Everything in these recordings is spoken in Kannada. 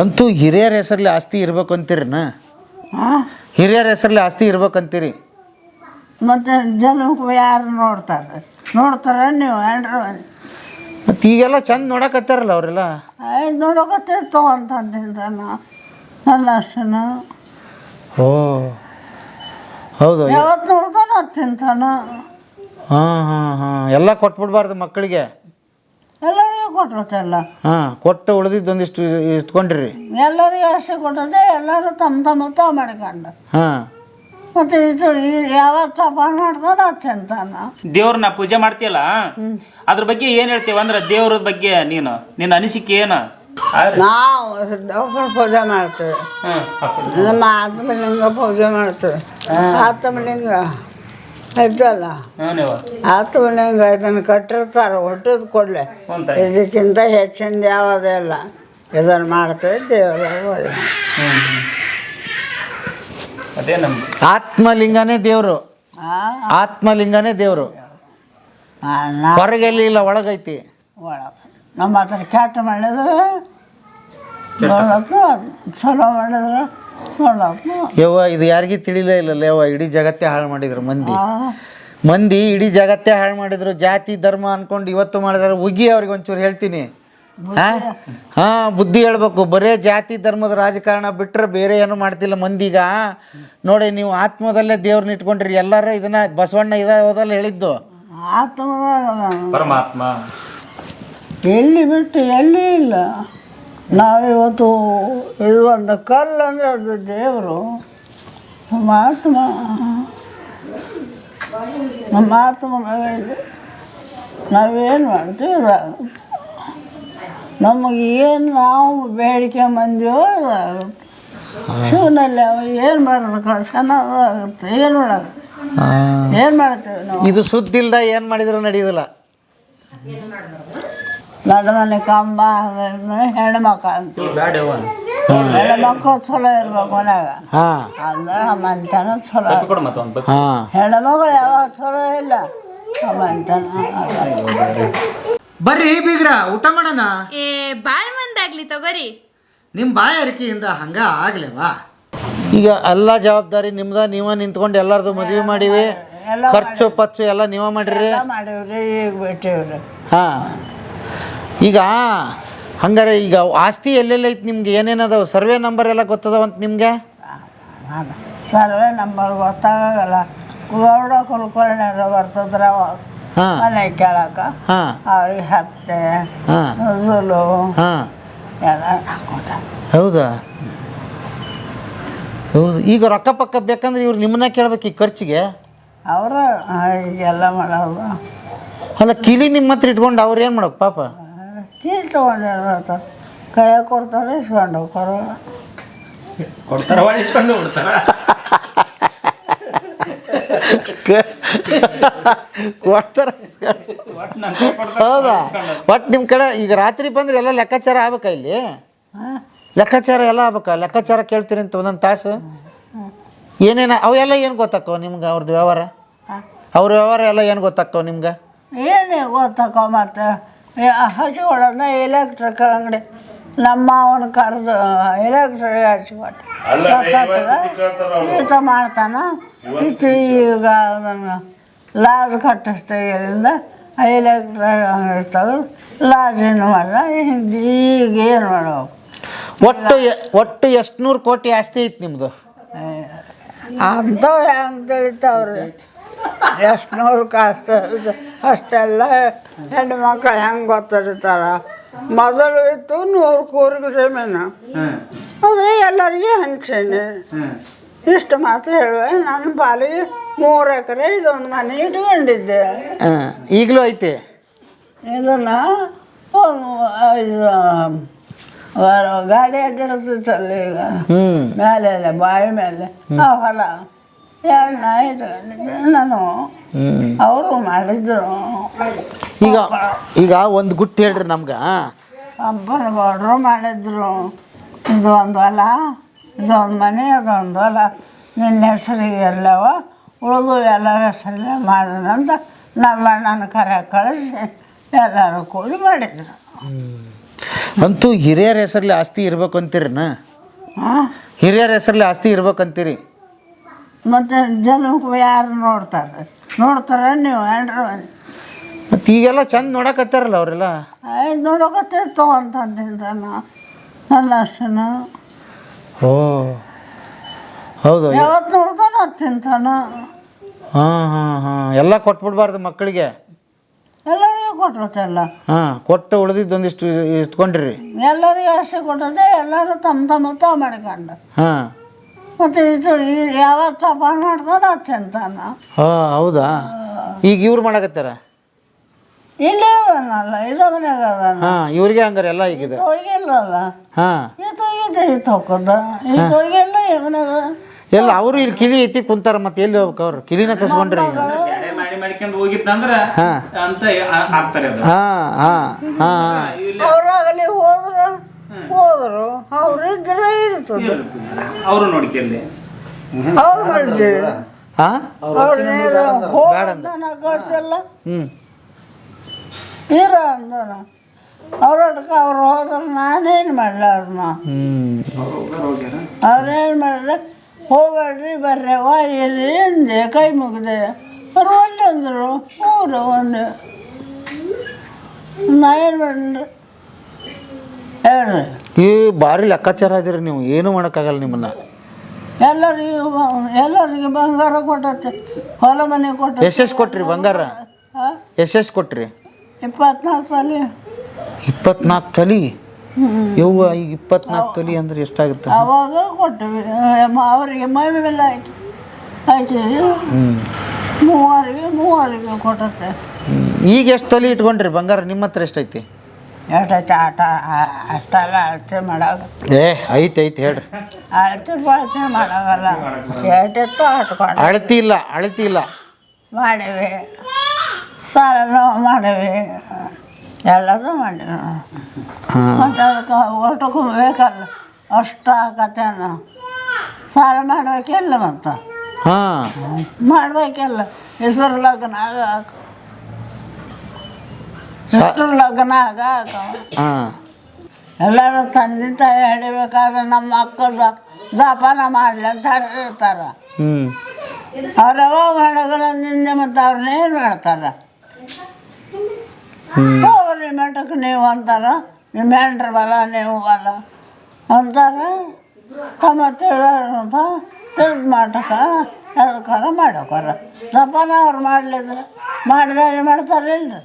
ಅಂತೂ ಹಿರಿಯರ ಹೆಸರಲ್ಲಿ ಆಸ್ತಿ ಇರ್ಬೇಕು ಅಂತೀರಿನ ನಾ ಹಿರಿಯರ ಹೆಸರಲ್ಲಿ ಆಸ್ತಿ ಇರ್ಬೇಕಂತೀರಿ. ಮತ್ತು ಜನಕ್ಕೆ ಯಾರು ನೋಡ್ತಾರೆ? ನೋಡ್ತಾರೆ ನೀವು ಮತ್ತೆ ಈಗೆಲ್ಲ ಚಂದ ನೋಡಕತ್ತಾರಲ್ಲ ಅವರೆಲ್ಲ? ಐದು ಅಂತ ತೊಗೊಂತಂತಿದ್ದಾನ ನನ್ನ ಅಷ್ಟನ. ಓ ಹೌದು. ಯಾವತ್ತು ನೋಡ್ತಾನ ತಿಂತಾನ? ಹಾಂ ಹಾಂ ಹಾಂ. ಎಲ್ಲ ಕೊಟ್ಬಿಡ್ಬಾರ್ದು ಮಕ್ಕಳಿಗೆ. ಎಲ್ಲರಿಗೂ ಕೊಟ್ಟಿರ್ತಲ್ಲ ಹಾಂ ಕೊಟ್ಟು ಉಳಿದಿದ್ದು ಒಂದಿಷ್ಟು ಇಟ್ಕೊಂಡಿರಿ ಎಲ್ಲರಿಗೂ ಅಷ್ಟೇ ಕೊಟ್ಟದೆ ಎಲ್ಲರೂ ತಮ್ಮ ತಮ್ಮ ತಾವು ಮಾಡ್ಕೊಂಡು ಹಾಂ. ಮತ್ತು ಇದು ಈ- ಮಾಡ್ತಾನೆ ಅದು ತಿಂತಾನ ದೇವ್ರನ್ನ ಪೂಜೆ ಮಾಡ್ತೀಯಲ್ಲ? ಅದ್ರ ಬಗ್ಗೆ ಏನ್ ಹೇಳ್ತೀವ ಅಂದ್ರೆ ದೇವ್ರ ಬಗ್ಗೆ ನೀನು ನಿನ್ನ ಅನಿಸಿಕೆ ಏನು? ನಾವು ಸಿದ್ದಪ್ಪನ ಪೂಜೆ ಮಾಡ್ತೇವೆ. ನಮ್ಮ ಆತ್ಮಲಿಂಗ ಪೂಜೆ ಮಾಡ್ತೇವೆ. ಆತ್ಮಲಿಂಗ. ಐತಲ್ಲ ಆತ್ಮಲಿಂಗ ಇದನ್ನು ಕಟ್ಟಿರ್ತಾರೆ ಹುಟ್ಟಿದ ಕೂಡಲೇ. ಇದಕ್ಕಿಂತ ಹೆಚ್ಚಿಂದ ಯಾವುದೇ ಇಲ್ಲ. ಇದನ್ನು ಮಾಡ್ತೇವೆ ದೇವರ ಅದೇ ನಮ್ಮ ಆತ್ಮಲಿಂಗನೇ ದೇವರು. ಆತ್ಮಲಿಂಗನೇ ದೇವರು. ಹೊರಗೆಲ್ಲಿ ಇಲ್ಲ ಒಳಗೈತಿ. ಒಳಗೆ. ನಮ್ಮ ಹತ್ರ ಕೆಟ್ಟ ಮಾಡಿದ್ರೆ ಚಲೋ ಮಾಡಿದ್ರೆ ಯವ್ವ ಇದು ಯಾರಿಗೂ ತಿಳಿಲೇ ಇಲ್ಲಲ್ಲ ಯವ್ವ ಇಡೀ ಜಗತ್ತೇ ಹಾಳು ಮಾಡಿದ್ರು ಮಂದಿ. ಮಂದಿ ಇಡೀ ಜಗತ್ತೇ ಹಾಳು ಮಾಡಿದ್ರು ಜಾತಿ ಧರ್ಮ ಅನ್ಕೊಂಡು ಇವತ್ತು ಮಾಡಿದಾರೆ. ಉಗಿ ಅವ್ರಿಗೆ ಒಂಚೂರು ಹೇಳ್ತೀನಿ. ಹಾ ಬುದ್ಧಿ ಹೇಳ್ಬೇಕು. ಬರೇ ಜಾತಿ ಧರ್ಮದ ರಾಜಕಾರಣ ಬಿಟ್ಟರೆ ಬೇರೆ ಏನು ಮಾಡ್ತಿಲ್ಲ ಮಂದಿಗ. ನೋಡಿ ನೀವು ಆತ್ಮದಲ್ಲೇ ದೇವ್ರನ್ನ ಇಟ್ಕೊಂಡ್ರಿ. ಎಲ್ಲಾರ ಇದನ್ನ ಬಸವಣ್ಣ ಇದ ಹೋದಲ್ಲ ಹೇಳಿದ್ದು. ಆತ್ಮ ಪರಮಾತ್ಮ. ಎಲ್ಲಿ ಬಿಟ್ಟು ಎಲ್ಲಿ ಇಲ್ಲ? ನಾವಿವತ್ತು ಇದು ಒಂದು ಕಲ್ಲು ಅಂದರೆ ಅದು ದೇವರು. ಮಹಾತ್ಮ. ಮಹಾತ್ಮ ನಾವೇನು ಮಾಡ್ತೀವಿ ಅದಾಗುತ್ತೆ ನಮಗೆ ಏನು ನಾವು ಬೇಡಿಕೆ ಮಂದಿವೋ ಅದಾಗುತ್ತೆ. ಶಿವನಲ್ಲಿ ಅವ ಏನು ಮಾಡೋದು? ಕಳ್ಸನ ಆಗುತ್ತೆ ಏನು ಮಾಡೋದು? ಏನು ಮಾಡ್ತೇವೆ ನಾವು? ಇದು ಸುದ್ದಿಲ್ದ ಏನ್ ಮಾಡಿದ್ರು ನಡೆಯುದಿಲ್ಲ. ನಡುಮನೆ ಕಂಬ ಹೆಣ್ಮಕ್ಳು ಅಂತ. ಹೆಣ್ಮಕ್ಳು ಚಲೋ ಇರ್ಬೇಕು ಮನ್ಯಾಗ. ಹಾ. ಅಂದ್ರೆ ಆ ಮನೆತನ ಚಲೋ. ಕೊಡು ಮತ್ತೊಂದು ಹಾ. ಹೆಣ್ಮಗಳು ಯಾವಾಗ ಚಲೋ ಇಲ್ಲ ಮನ್ತನ ಬರ್ರಿ ಬೀಗ್ರ ಊಟ ಮಾಡೋಣ? ಏ ಬಾಳ್ ಮಂದಾಗ್ಲಿ ತಗೋರಿ. ನಿಮ್ಮ ಬಾಯಾರಿಕೆಯಿಂದ ಹಂಗ ಆಗ್ಲೇವಾ? ಈಗ ಎಲ್ಲ ಜವಾಬ್ದಾರಿ ನಿಮ್ದ ನೀವ ನಿಂತ್ಕೊಂಡು ಎಲ್ಲಾರ್ದು ಮದುವೆ ಮಾಡಿವಿ. ಎಲ್ಲ ಖರ್ಚು ಪಚ್ಚು ಎಲ್ಲ ನೀವ ಮಾಡಿರಿ. ಮಾಡಿವ್ರಿ ಮಾಡೀವ್ರಿ ಈಗ ಬಿಟ್ಟಿವ್ರಿ. ಹಾ. ಈಗ ಹಂಗಾರೆ ಈಗ ಆಸ್ತಿ ಎಲ್ಲೆಲ್ಲ ಐತಿ ನಿಮ್ಗೆ? ಏನೇನು ಅದಾವ ಸರ್ವೆ ನಂಬರ್ ಎಲ್ಲ ಗೊತ್ತದವ ಅಂತ ನಿಮಗೆ? ಸರ್ವೆ ನಂಬರ್ ಗೊತ್ತಾಗಲ್ಲ. ಗೌಡ ಕುಲಕರ್ಣಿಯರು ಬರ್ತದ್ರ ಹಾ. ಮನೆ ಕೇಳಕ. ಹಾ. ಅವ್ರಿಗೆ ಹತ್ತೆ ಹಾಂ. ನುಸುಲು ಹಾಂ. ಎಲ್ಲ ಹಾಕೊಂಡ ಹೌದಾ? ಹೌದು. ಈಗ ರೊಕ್ಕ ಪಕ್ಕ ಬೇಕಂದ್ರೆ ಇವ್ರು ನಿಮ್ಮನ್ನ ಕೇಳ್ಬೇಕು ಈ ಖರ್ಚಿಗೆ. ಅವರ ಈಗೆಲ್ಲ ಮಾಡೋದು. ಅಲ್ಲ ಕಿಲಿ ನಿಮ್ಮ ಹತ್ರ ಇಟ್ಕೊಂಡು ಅವ್ರು ಏನು ಮಾಡೋಕೆ ಪಾಪ? ಏನು ಮಾಡ್ತಾರೆ ಕೈಯಾಗ ಕೊಡ್ತಾರೆ ಇಸ್ಕೊಂಡು ಹೋಗ್ತಾರೆ. ಕೊಡ್ತಾರ ಇಸ್ಕೊಂಡು ಬಿಡ್ತಾರ ಕೊಡ್ತಾರೆ. ಹೌದಾ? ಒಟ್ಟು ನಿಮ್ಮ ಕಡೆ ಈಗ ರಾತ್ರಿ ಬಂದ್ರೆ ಎಲ್ಲ ಲೆಕ್ಕಾಚಾರ ಆಗ್ಬೇಕ ಇಲ್ಲಿ? ಹಾಂ? ಲೆಕ್ಕಾಚಾರ ಎಲ್ಲ ಆಗ್ಬೇಕಾ? ಲೆಕ್ಕಾಚಾರ ಕೇಳ್ತೀರಿ ಅಂತ ಒಂದೊಂದು ತಾಸು? ಏನೇನು ಅವೆಲ್ಲ ಏನು ಗೊತ್ತಾಕ್ಕವ ನಿಮ್ಗೆ ಅವ್ರದ್ದು ವ್ಯವಹಾರ? ಅವ್ರ ವ್ಯವಹಾರ ಎಲ್ಲ ಏನು ಗೊತ್ತಾಕ್ಕವ ನಿಮ್ಗೆ? ಏನೇ ಗೊತ್ತಕ್ಕ ಮತ್ತು? ಹಚ್ಕೊಡೋದ ಎಲೆಕ್ಟ್ರಿಕ್ ಅಂಗಡಿ. ನಮ್ಮ ಅವನ ಕರೆದು ಎಲೆಕ್ಟ್ರಿಕ್ ಹಚ್ಕೊಟ್ಟು ಸತ್ತಾಗ್ತದ ಈತ ಮಾಡ್ತಾನ. ಈತ ಈಗ ಅದನ್ನು ಲಾಜ್ ಕಟ್ಟಿಸ್ತೇವಿಂದ ಎಲೆಕ್ಟ್ರಿಕ್ ಅಂಗಡಿ ತೆಗೆದು ಲಾಜಿನ ಮಾಡ್ದ. ಈಗ ಏನು ಮಾಡಬೇಕು? ಒಟ್ಟು ಒಟ್ಟು ಎಷ್ಟು ನೂರು ಕೋಟಿ ಆಸ್ತಿ ಐತಿ ನಿಮ್ಮದು ಅಂತ ಹೆಂಗೆ ತಿಳಿತಾವ್ರಿ? ಎಷ್ಟು ನೂರು ಕಾಸು ಅಷ್ಟೆಲ್ಲ ಮಕ್ಕಳು ಹೆಂಗೆ ಗೊತ್ತಿರ್ತಾರ? ಮೊದಲು ಇತ್ತು ನೂರು ಕೂರ್ಗ ಸೇಮೇನ ಆದರೆ ಎಲ್ಲರಿಗೆ ಹಂಚೇನೆ. ಇಷ್ಟು ಮಾತ್ರ ಹೇಳುವೆ. ನಾನು ಬಾಲಿಗೆ ಮೂರು ಎಕರೆ ಇದೊಂದು ಮನೆ ಇಟ್ಕೊಂಡಿದ್ದೆ. ಈಗಲೂ ಐತೆ? ಇದನ್ನು ಇದು ಗಾಡಿ ಅಡ್ಡಾಡ್ತಿತ್ತಲ್ಲ ಈಗ. ಮೇಲೆ ಬಾಯಿ ಮೇಲೆ. ಹೊಲ. ನಾನು ಅವರು ಮಾಡಿದ್ರು. ಈಗ ಈಗ ಒಂದು ಗುಟ್ಟು ಹೇಳ್ರಿ ನಮ್ಗೆ. ಅಪ್ಪನಗೌಡರು ಮಾಡಿದ್ರು. ಇದು ಒಂದು ಹೊಲ ಒಂದು ಮನೆ ಅದೊಂದು ಹೊಲ. ನಿನ್ನ ಹೆಸರಿಗೆ ಎಲ್ಲವ ಉಳಿದು ಎಲ್ಲರ ಹೆಸರಲ್ಲೇ ಮಾಡೋಣ ಅಂತ ನಮ್ಮ ಅಣ್ಣನ ಕರೆ ಕಳಿಸಿ ಎಲ್ಲರೂ ಕೂಡಿ ಮಾಡಿದ್ರು. ಅಂತೂ ಹಿರಿಯರ ಹೆಸರಲ್ಲಿ ಆಸ್ತಿ ಇರ್ಬೇಕು ಅಂತೀರಿನ ಹಾಂ ಹಿರಿಯರ ಹೆಸರಲ್ಲಿ ಆಸ್ತಿ ಇರ್ಬೇಕಂತೀರಿ. ಮತ್ತು ಜನಕ್ಕೆ ಯಾರು ನೋಡ್ತಾರೆ? ನೋಡ್ತಾರೆ ನೀವು ಹೆಂಡ್ರು ಮತ್ತು ಈಗೆಲ್ಲ ಚಂದ ನೋಡಕತ್ತಾರಲ್ಲ ಅವರೆಲ್ಲ? ಐದು ನೋಡೋಕತ್ತೆ ತೊಗೊಂತಂದಿದ್ದಾನ ನನ್ನ ಅಷ್ಟನ. ಓ ಹೌದು. ಯಾವತ್ತು ನೋಡ್ತಾನ ಅದು ತಿಂತಾನ ಹಾಂ ಹಾಂ ಹಾಂ. ಎಲ್ಲ ಕೊಟ್ಬಿಡ್ಬಾರ್ದು ಮಕ್ಕಳಿಗೆ? ಎಲ್ಲರಿಗೂ ಕೊಟ್ಟಿರ್ತೆಲ್ಲ ಹಾಂ ಕೊಟ್ಟು ಉಳಿದಿದ್ದು ಒಂದಿಷ್ಟು ಇಟ್ಕೊಂಡ್ರಿ ಎಲ್ಲರಿಗೂ ಅಷ್ಟೇ ಕೊಟ್ಟದೆ ಎಲ್ಲರೂ ತಮ್ಮ ತಮ್ಮ ತಾವು ಮಾಡ್ಕೊಂಡು. ಹಾಂ. ಮತ್ತು ಇದು ಈ- ಯಾವತ್ತು ತಪ್ಪ ಅದು ತಿಂತಾನ ಹಾಂ ಹೌದಾ? ಈಗ ಇವ್ರು ಮಾಡಕತ್ತಾರ? ಇಲ್ಲೇ ಅದನಲ್ಲ ಇದು ಮನ್ಯಾಗ ಅದಾನ ಹಾಂ ಇವ್ರಿಗೆ ಹಂಗಾರೆ ಎಲ್ಲ ಈಗಿದೆ ಹೋಗಿಲ್ಲಲ್ಲ? ಹಾಂ. ಇದು ಇದೆ ಇದು ಹೋಗೋದ? ಇದು ಹೋಗಿಲ್ಲ ಇವನಾಗ ಎಲ್ಲ ಅವರು ಇಲ್ಲಿ ಕಿಲಿ ಐತಿ ಕುಂತಾರ ಮತ್ತೆ ಎಲ್ಲಿ ಹೋಗ್ಬೇಕು ಅವ್ರು? ಕಿಲಿನ ಕಸ್ಕೊಂಡ್ರಿ ಎಡೆ ಮಾಡಿ ಮಾಡ್ಕೊಂಡು ಹೋಗಿತ್ತಂದ್ರ ಹಾ. ಅಂತ ಆ- ಆಗ್ತಾರೆ ಅದು. ಹಾಂ ಹಾಂ ಹಾಂ. ಅವ್ರಾಗಲಿ ಹೋದ್ರು. ಹೋದ್ರು ಅವ್ರು ಇದ್ರೆ ಇರ್ತದೆ ಅವರು ನೋಡ್ಕೆಲ್ಲಿ ಅವ್ರು ಮಾಡ್ತೀವಿ ಹಾಂ? ಅವ್ರ ನೀರು ಹೋಗಂತಾನ ಕಳ್ಸಲ್ಲ ಹ್ಞೂ ಇರ ಅಂದಾನ ಅವ್ರೊಟ್ಟಿಗೆ ಅವ್ರು ಹೋದ್ರೆ ನಾನೇನು ಮಾಡಲ ಅವ್ರನ್ನ? ಅವ್ರೇನು ಮಾಡಿದೆ? ಹೋಗ್ಬೇಡ್ರಿ ಬರ್ರವ್ವ ಎಲ್ಲಿ ಎಂದೆ ಕೈ ಮುಗಿದೆ. ಅವ್ರು ಒಳ್ಳೆ ಅಂದರು ಊರು ಒಂದು. ನಾ ಏನು ಮಾಡ್ರಿ ಹೇಳ್ರಿ ಈ ಭಾರಿ ಲೆಕ್ಕಾಚಾರ ಇದೀರಿ ನೀವು ಏನು ಮಾಡೋಕ್ಕಾಗಲ್ಲ ನಿಮ್ಮನ್ನ. ಎಲ್ಲರಿಗೂ ಎಲ್ಲರಿಗೆ ಬಂಗಾರ ಕೊಟ್ಟತ್ತೆ ಹೊಲ ಮನೆ ಕೊಟ್ಟ ಎಷ್ಟೆಷ್ಟು ಕೊಟ್ರಿ ಬಂಗಾರ? ಎಷ್ಟೆಷ್ಟು ಕೊಟ್ರಿ? ಇಪ್ಪತ್ನಾಲ್ಕು ಅಲ್ಲಿ ಇಪ್ಪತ್ನಾಲ್ಕು ತೊಲಿ? ಯವ್ವ ಈಗ ಇಪ್ಪತ್ನಾಲ್ಕು ತೊಲಿ ಅಂದ್ರೆ ಎಷ್ಟಾಗುತ್ತೆ? ಅವಾಗ ಕೊಟ್ಟಿವಿ. ಅವರಿಗೆ ಮೈ ಮೇಲೆ ಆಯ್ತು. ಆಯ್ತು ಮೂವರಿಗೆ ಮೂವರಿಗೆ ಕೊಟ್ಟತ್ತೆ ಈಗ ಎಷ್ಟು ತೊಲಿ ಇಟ್ಕೊಂಡ್ರಿ? ಬಂಗಾರ ನಿಮ್ಮ ಹತ್ರ ಎಷ್ಟೈತಿ ಎಷ್ಟೈತೆ ಆಟ ಅಷ್ಟೆಲ್ಲ ಅಳತೆ ಏ ಐತಿ ಐತಿ ಹೇಳ್ರಿ ಅಳತೆ ಬಳತೆ ಅಟ್ಕೊಂಡು ಅಳತಿ ಇಲ್ಲ ಅಳತಿ ಇಲ್ಲ. ಮಾಡೀವಿ. ಸಾಲ ಮಾಡೀವಿ. ಎಲ್ಲದೂ ಮಾಡೀವಿ. ಮತ್ತು ಅದಕ್ಕೆ ಒಟ್ಟಕ್ಕೂ ಬೇಕಲ್ಲ ಅಷ್ಟು ಆಕತ್ತೇನ ಸಾಲ ಮಾಡ್ಬೇಕಿಲ್ಲ ಮತ್ತು ಹಾಂ. ಮಾಡ್ಬೇಕಿಲ್ಲ. ಹೆಸರು ಲಗ್ನ ಲಗ್ನ ಆಗಾಕ ಹಾಂ. ಎಲ್ಲರೂ ತಂದೆ ತಾಯಿ ಹಿಡಿಬೇಕಾದ್ರೆ ನಮ್ಮ ಮಕ್ಕಳು ಜಪಾನ ಮಾಡಲಿ ಅಂತ ಹಿಡಿದಿರ್ತಾರೆ ಹ್ಞೂ ಅವ್ರು ಯಾವಾಗ ಮಾಡೋಗಲ್ಲ ನಿಂದೆ ಮತ್ತು ಅವ್ರನ್ನೇನು ಮಾಡ್ತಾರೆ ಅವ್ರಿ ಮಠಕ್ಕೆ ನೀವು ಅಂತಾರ ನಿಮ್ಮ ಹೆಂಡ್ರ ಬಲ ನೀವು ಬಲ ಅಂತಾರೆ. ತಮ್ಮ ತಿಳಿದಂತ ತಿಳಿದು ಮಾಡಕ ಅದಕ್ಕಾರ ಮಾಡೋಕಾರ ಜಪಾನ ಅವ್ರು ಮಾಡಲಿದ್ರೆ ಮಾಡಿದಾರೆ ಮಾಡ್ತಾರೆ ಇಲ್ರಿ.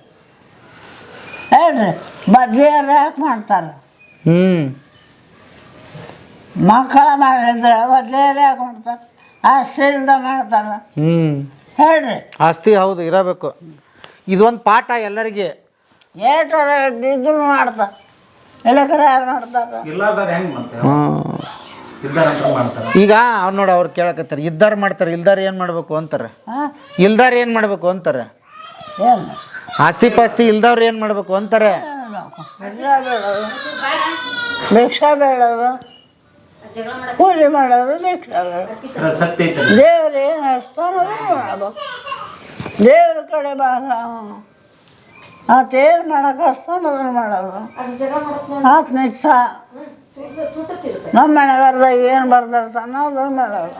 ಹೇಳ್ರಿ ಬದ್ಲಿಯವ್ರು ಯಾಕೆ ಮಾಡ್ತಾರೆ. ಹ್ಞೂ ಮಕ್ಕಳ ಮಾಡಿದ್ರೆ ಬದ್ಲಿಯವ್ರು ಯಾಕೆ ಮಾಡ್ತಾರೆ ಆಸ್ತಿ ಇಲ್ದ ಮಾಡ್ತಾರೆ. ಹ್ಞೂ ಹೇಳ್ರಿ. ಆಸ್ತಿ ಹೌದು ಇರಬೇಕು. ಇದೊಂದು ಪಾಠ ಎಲ್ಲರಿಗೆ. ಏಟರ ಇದ್ರು ಮಾಡ್ತಾರೆ ಎಲೆಕರ ಯಾರು ಮಾಡ್ತಾರೆ ಹೆಂಗ್ ಮಾಡ್ತಾರೆ? ಇದ್ದಾರಂತ ಮಾಡ್ತಾರೆ? ಈಗ ಅವ್ರು ನೋಡಿ ಅವ್ರು ಕೇಳಕತ್ತಾರೆ ಇದ್ದಾರ ಮಾಡ್ತಾರೆ ಇಲ್ದಾರ ಏನು ಮಾಡಬೇಕು ಅಂತಾರೆ? ಹಾಂ. ಇಲ್ದಾರ ಏನು ಮಾಡಬೇಕು ಅಂತಾರೆ? ಏನು? ಆಸ್ತಿ ಪಾಸ್ತಿ ಇಲ್ದವ್ರು ಏನು ಮಾಡಬೇಕು ಅಂತಾರೆ? ಭಿಕ್ಷಾ ಬೇಡೋದು. ಬೇಡೋದು ಕೂಲಿ ಮಾಡೋದು ಭಿಕ್ಷಾ ಬೇಡ ಸತ್ಯ ಐತೆ ದೇವ್ರು ಏನು ಅದನ್ನು ಮಾಡ್ಬೇಕು. ದೇವ್ರ ಕಡೆ ಬಾರ. ಆತ ಏನು ಮಾಡಕ್ಕೆ ಹಚ್ತಾನ ಅದನ್ನು ಮಾಡೋದು. ಆತ ನಿಚ್ಚ ನಮ್ಮ ಮನೆ ಬರ್ದಾಗ ಏನು ಬರ್ದಿರ್ತಾನೋ ಅದನ್ನು ಮಾಡೋದು.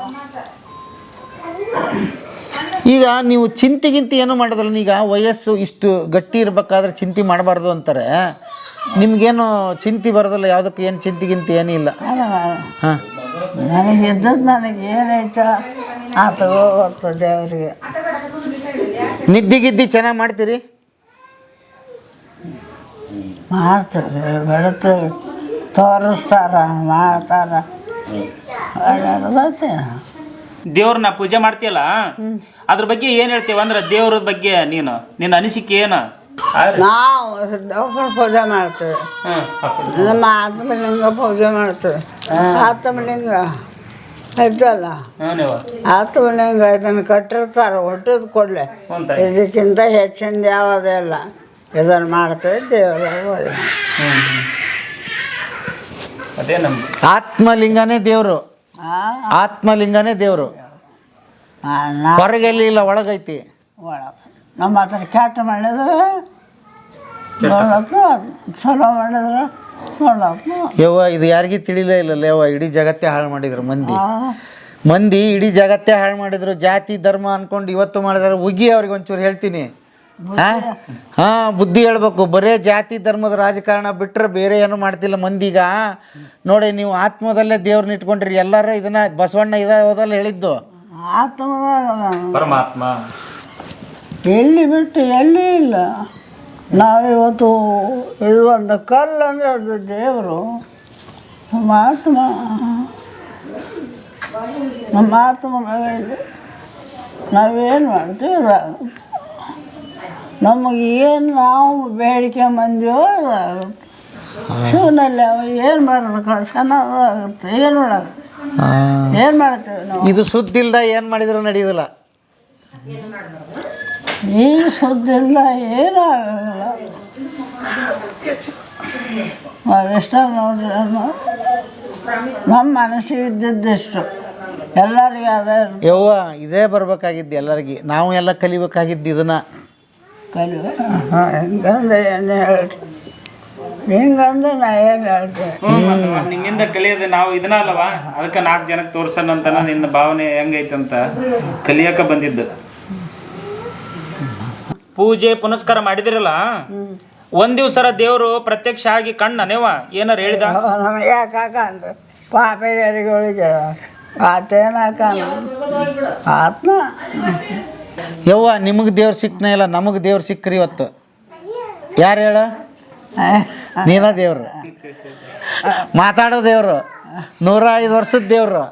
ಈಗ ನೀವು ಚಿಂತೆಗಿಂತ ಏನು ಮಾಡೋದಲ್ಲ ಈಗ ವಯಸ್ಸು ಇಷ್ಟು ಗಟ್ಟಿ ಇರಬೇಕಾದ್ರೆ ಚಿಂತೆ ಮಾಡಬಾರ್ದು ಅಂತಾರೆ. ನಿಮ್ಗೇನು ಚಿಂತೆ ಬರೋದಿಲ್ಲ ಯಾವುದಕ್ಕೆ ಏನು ಚಿಂತೆಗಿಂತ ಏನೂ ಇಲ್ಲ. ಹಾಂ. ನನಗೆ ಇದ್ದದ್ದು ನನಗೆ ಏನೈತೆ ಆತ ದೇವರಿಗೆ. ನಿದ್ದೆ ಗಿದ್ದಿ ಚೆನ್ನಾಗಿ ಮಾಡ್ತೀರಿ? ಮಾಡ್ತೇವೆ ಬೆಳಿತೇವೆ. ತೋರಿಸ್ತಾರ ಮಾಡ್ತಾರ. ನಡೆದೈತೆ ದೇವ್ರನ್ನ ಪೂಜೆ ಮಾಡ್ತೀಯಲ್ಲ? ಅದ್ರ ಬಗ್ಗೆ ಏನ್ ಹೇಳ್ತೀವ? ಅಂದ್ರೆ ದೇವ್ರದ ಬಗ್ಗೆ ನೀನು ನಿನ್ನ ಅನಿಸಿಕೆ ಏನು? ನಾವು ಪೂಜೆ ಮಾಡ್ತೇವೆ. ನಮ್ಮ ಆತ್ಮಲಿಂಗ ಪೂಜೆ ಮಾಡ್ತೇವೆ. ಆತ್ಮಲಿಂಗ ಐತಲ್ಲ ಆತ್ಮಲಿಂಗ ಇದನ್ನು ಕಟ್ಟಿರ್ತಾರೆ ಹೊಟ್ಟದ ಕೊಡ್ಲೆ. ಇದಕ್ಕಿಂತ ಹೆಚ್ಚಿಂದ ಯಾವುದೇ ಇಲ್ಲ. ಇದನ್ನು ಮಾಡ್ತೇವೆ ದೇವರ ಪೂಜೆ. ಅದೇ ನಮ್ಮ ಆತ್ಮಲಿಂಗನೇ ದೇವರು. ಆತ್ಮಲಿಂಗನೇ ದೇವರು. ಹೊರಗೆಲ್ಲಿ ಇಲ್ಲ ಒಳಗೈತಿ. ಒಳಗೆ ನಮ್ಮ ಹತ್ರ ಕೆಟ್ಟ ಮಾಡಿದ್ರೆ ಚಲೋ ಮಾಡಿದ್ರೆ ಯವ್ವ ಇದು ಯಾರಿಗೂ ತಿಳಿಲೇ ಇಲ್ಲಲ್ಲ ಯವ್ವ ಇಡೀ ಜಗತ್ತೇ ಹಾಳು ಮಾಡಿದ್ರು ಮಂದಿ. ಮಂದಿ ಇಡೀ ಜಗತ್ತೇ ಹಾಳು ಮಾಡಿದ್ರು ಜಾತಿ ಧರ್ಮ ಅನ್ಕೊಂಡು ಇವತ್ತು ಮಾಡಿದ್ರೆ ಉಗಿ ಅವ್ರಿಗೆ ಒಂಚೂರು ಹೇಳ್ತೀನಿ. ಹಾ? ಬುದ್ಧಿ ಹೇಳ್ಬೇಕು. ಬರೇ ಜಾತಿ ಧರ್ಮದ ರಾಜಕಾರಣ ಬಿಟ್ಟರೆ ಬೇರೆ ಏನು ಮಾಡ್ತಿಲ್ಲ ಮಂದಿಗ. ನೋಡಿ ನೀವು ಆತ್ಮದಲ್ಲೇ ದೇವ್ರನ್ನ ಇಟ್ಕೊಂಡ್ರಿ. ಎಲ್ಲರೂ ಇದನ್ನ ಬಸವಣ್ಣ ಇದ ಹೋದಲ್ಲ ಹೇಳಿದ್ದು. ಆತ್ಮ ಪರಮಾತ್ಮ. ಎಲ್ಲಿ ಬಿಟ್ಟು ಎಲ್ಲಿ ಇಲ್ಲ. ನಾವಿವತ್ತು ಇದು ಒಂದು ಕಲ್ಲು ಅಂದರೆ ಅದು ದೇವರು. ನಮ್ಮ ಆತ್ಮ ನಮ್ಮ ಇದೆ ನಾವೇನು ಮಾಡ್ತೀವಿ? ಅದಾಗುತ್ತೆ ನಮಗೆ ಏನು ನಾವು ಬೇಡಿಕೆ ಬಂದೀವೋ ಶೂನಲ್ಲಿ ಶಿವನಲ್ಲಿ ಅವ ಏನು ಮಾಡೋದು ಕಳ್ಸನ ಆಗುತ್ತೆ ಏನು ಮಾಡೋದು? ಏನು ಮಾಡ್ತೇವೆ ನಾವು? ಇದು ಸುದ್ದಿಲ್ದ ಏನು ಮಾಡಿದ್ರು ನಡೆಯೋದಿಲ್ಲ. ಈ ಸುದ್ದಿಲ್ಲ ಏನೂ ಆಗೋದಿಲ್ಲ. ಇಷ್ಟ ನೋಡ್ರಿ. ನಮ್ಮ ಮನಸ್ಸಿಗೆ ಇದ್ದಿದ್ದೆಷ್ಟು. ಎಲ್ಲರಿಗೂ ಅದೇ. ಯವ್ವ ಇದೇ ಬರ್ಬೇಕಾಗಿದ್ದು ಎಲ್ಲರಿಗೆ. ನಾವು ಎಲ್ಲ ಕಲಿಬೇಕಾಗಿದ್ದು ಇದನ್ನ. ಕಲಿ ಹಿಂಗಂದ್ರೆ ನಾ ಏನು ಹೇಳ್ತೀನಿ ನಿಮ್ಮಿಂದ ಕಲಿಯೋದು ನಾವು ಇದನ್ನ ಅಲ್ಲವಾ? ಅದಕ್ಕೆ ನಾಲ್ಕು ಜನಕ್ಕೆ ತೋರ್ಸೋಣ ಅಂತ ನಿನ್ನ ಭಾವನೆ ಹೆಂಗೈತಂತ ಕಲಿಯಕ ಬಂದಿದ್ದು. ಪೂಜೆ ಪುನಸ್ಕಾರ ಮಾಡಿದಿರಲ್ಲ? ಒಂದ್ ದಿವ್ಸರ ದೇವರು ಪ್ರತ್ಯಕ್ಷ ಆಗಿ ಕಣ್ಣ ನೇವ? ಏನಾರ ಹೇಳಿದ? ನಮಗೆ ಯಾಕೆ ಹಾಕಂದ್ರೆ ಪಾಪೆಗಳಿಗೆ ಆತೇನು ಆತ್ಮ? ಯವ್ವ ನಿಮಗೆ ದೇವ್ರು ಸಿಕ್ಕನೇ ಇಲ್ಲ ನಮಗೆ ದೇವ್ರು ಸಿಕ್ಕ್ರಿ ಇವತ್ತು. ಯಾರು ಹೇಳ? ನೀನ ದೇವ್ರು. ಮಾತಾಡೋ ದೇವ್ರು. ನೂರ ಐದು ವರ್ಷದ ದೇವ್ರು.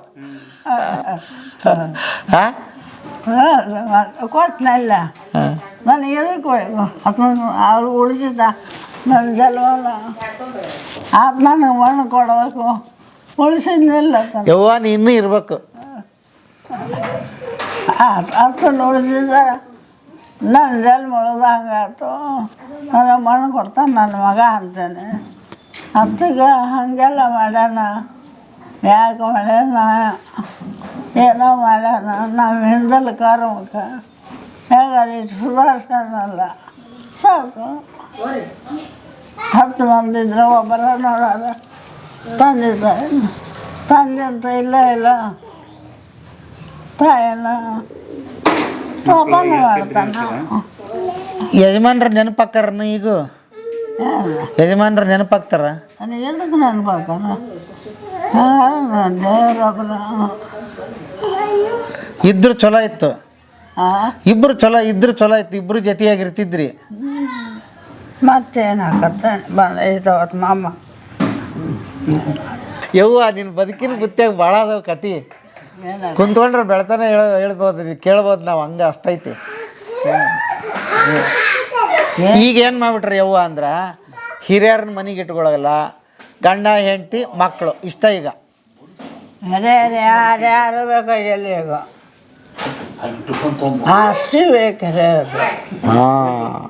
ಹಾ ಕೊಟ್ಟನಲ್ಲ ನನಗೆ ಎದಕ್ಕೆ ಅದನ್ನು ಅವ್ರು ಉಳಿಸಿದ ನನ್ನ ಜಲವಲ್ಲ ಅದು ನನಗೆ ಮಣ್ಣು ಕೊಡಬೇಕು. ಉಳಿಸಿದ್ನಿಲ್ಲ ಯವ್ವ ನೀನು ಇರ್ಬೇಕು. ಆತ ಆತನ ಉಳಿಸಿದ ನನ್ನ ಜನ್ಮ ಉಳ್ದಂಗಾಯ್ತು ನನ್ನ ಮಣ್ಣು ಕೊಡ್ತಾನೆ ನನ್ನ ಮಗ ಅಂತೇನೆ. ಅತ್ತಿಗೆ ಹಾಗೆಲ್ಲ ಮಾಡ್ಯಾನ. ಯಾಕೆ ಮಾಡ್ಯಾನ? ಏನೋ ಮಾಡ್ಯಾನ. ನಮ್ಮ ಹಿಂದಲ್ ಕಾರ್ಮಕ ಹೇಗಾರ ಇಟ್ಟು ಸುಧಾರಿಸ್ತಾನಲ್ಲ ಸಾಕು. ಹತ್ತು ಮಂದಿ ಇದ್ರೆ ಒಬ್ಬರ ನೋಡೋಣ ತಂದಿದ್ದ ತಂದೆ ಅಂತ ಇಲ್ಲ ಇಲ್ಲ. ತಾಯಲ್ಲ ಯಜಮಾನ್ರ ನೆನಪಾಕ್ತಾರನ ಈಗ? ಯಜಮಾನ್ರ ನೆನಪಾಗ್ತಾರ? ಎದಕ್ಕೆ ದೇವ್ರೊಬ್ಬರ ಇದ್ರು ಚಲೋ ಇತ್ತು. ಇಬ್ರು ಚಲೋ ಇದ್ರು ಚಲೋ ಇತ್ತು. ಇಬ್ರು ಜೊತೆಯಾಗಿರ್ತಿದ್ರಿ. ಮತ್ತೇನಾಗತ್ತೆ? ಹಾಕತ್ತೆ ಬಂದ ಐತವತ್ತು ಮಾಮ. ಯವ್ವ ನಿನ್ನ ಬದುಕಿನ ಬುತ್ತಿಯಾಗ ಭಾಳ ಅದಾವ ಕತಿ. ಕುಂತ್ಕೊಂಡ್ರೆ ಬೆಳ್ತಾನೆ ಹೇಳ ಹೇಳ್ಬೋದು ಕೇಳ್ಬೋದು ನಾವು ಹಂಗೆ ಅಷ್ಟೈತಿ. ಈಗ ಏನು ಮಾಡ್ಬಿಟ್ರಿ ಯವ್ವ ಅಂದ್ರೆ ಹಿರಿಯರನ್ನ ಮನೆಗೆ ಇಟ್ಕೊಳಗಲ್ಲ ಗಂಡ ಹೆಂಡತಿ ಮಕ್ಕಳು ಇಷ್ಟ ಈಗ? ಹಿರಿಯರು ಯಾರು ಯಾರು ಬೇಕಾಗಿಲ್ಲ ಈಗ ಆಸ್ತಿ ಬೇಕು ಹಿರಿಯರದು ಹಾಂ.